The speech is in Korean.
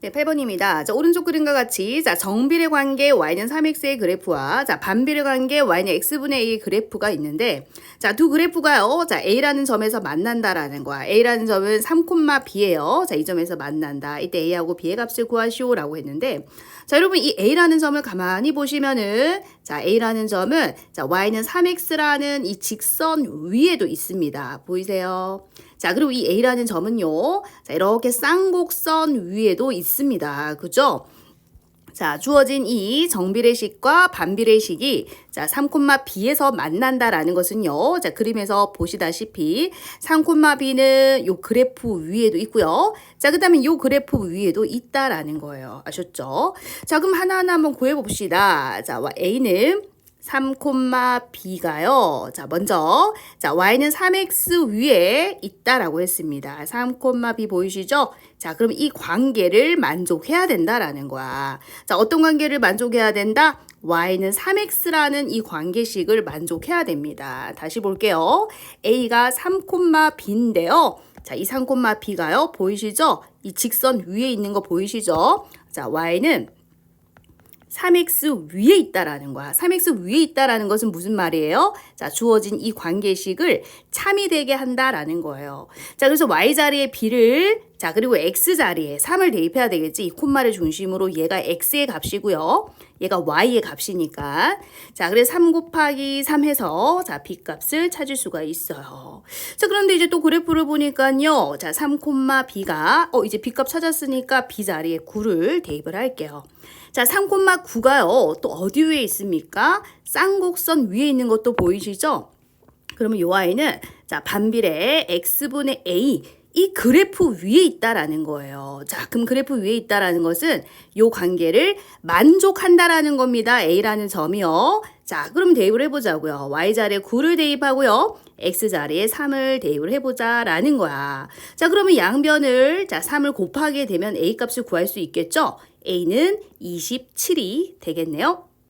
네, 8번입니다. 자, 오른쪽 그림과 같이 자, 정비례 관계 y는 3x의 그래프와 자, 반비례 관계 y는 x분의 a의 그래프가 있는데 자, 두 그래프가요. 자, a라는 점에서 만난다라는 거야. a라는 점은 3,b예요. 자, 이 점에서 만난다. 이때 a하고 b의 값을 구하시오라고 했는데 자, 여러분 이 a라는 점을 가만히 보시면은 자, a라는 점은 자, y는 3x라는 이 직선 위에도 있습니다. 보이세요? 자, 그리고 이 a라는 점은요. 자, 이렇게 쌍곡선 위에도 있습니다. 그죠? 자, 주어진 이 정비례식과 반비례식이 자, 3,b에서 만난다라는 것은요. 자, 그림에서 보시다시피 3,b는 요 그래프 위에도 있고요. 자, 그다음에 요 그래프 위에도 있다라는 거예요. 아셨죠? 자, 그럼 하나하나 한번 구해 봅시다. 자, a는 3,b가요. 자, 먼저 자, y는 3x 위에 있다라고 했습니다. 3,b 보이시죠? 자, 그럼 이 관계를 만족해야 된다라는 거야. 자, 어떤 관계를 만족해야 된다? y는 3x라는 이 관계식을 만족해야 됩니다. 다시 볼게요. a가 3,b인데요. 자, 이 3,b가요. 보이시죠? 이 직선 위에 있는 거 보이시죠? 자, y는 3x 위에 있다라는 거야. 3x 위에 있다라는 것은 무슨 말이에요? 자, 주어진 이 관계식을 참이 되게 한다라는 거예요. 자, 그래서 y 자리에 b를 자, 그리고 x 자리에 3을 대입해야 되겠지. 이 콤마를 중심으로 얘가 x의 값이고요. 얘가 y의 값이니까. 자, 그래서 3 곱하기 3 해서 자, b 값을 찾을 수가 있어요. 자, 그런데 이제 또 그래프를 보니까요. 자, 3 콤마 b가 어, 이제 b 값 찾았으니까 b 자리에 9를 대입을 할게요. 자, 3 콤마 9가요. 또 어디 위에 있습니까? 쌍곡선 위에 있는 것도 보이시죠? 그러면 요 아이는 자, 반비례 x분의 a 이 그래프 위에 있다라는 거예요. 자, 그럼 그래프 위에 있다라는 것은 요 관계를 만족한다라는 겁니다. A라는 점이요. 자, 그럼 대입을 해보자고요. Y 자리에 9를 대입하고요. X 자리에 3을 대입을 해보자라는 거야. 자, 그러면 양변을 자 3을 곱하게 되면 A 값을 구할 수 있겠죠? A는 27이 되겠네요.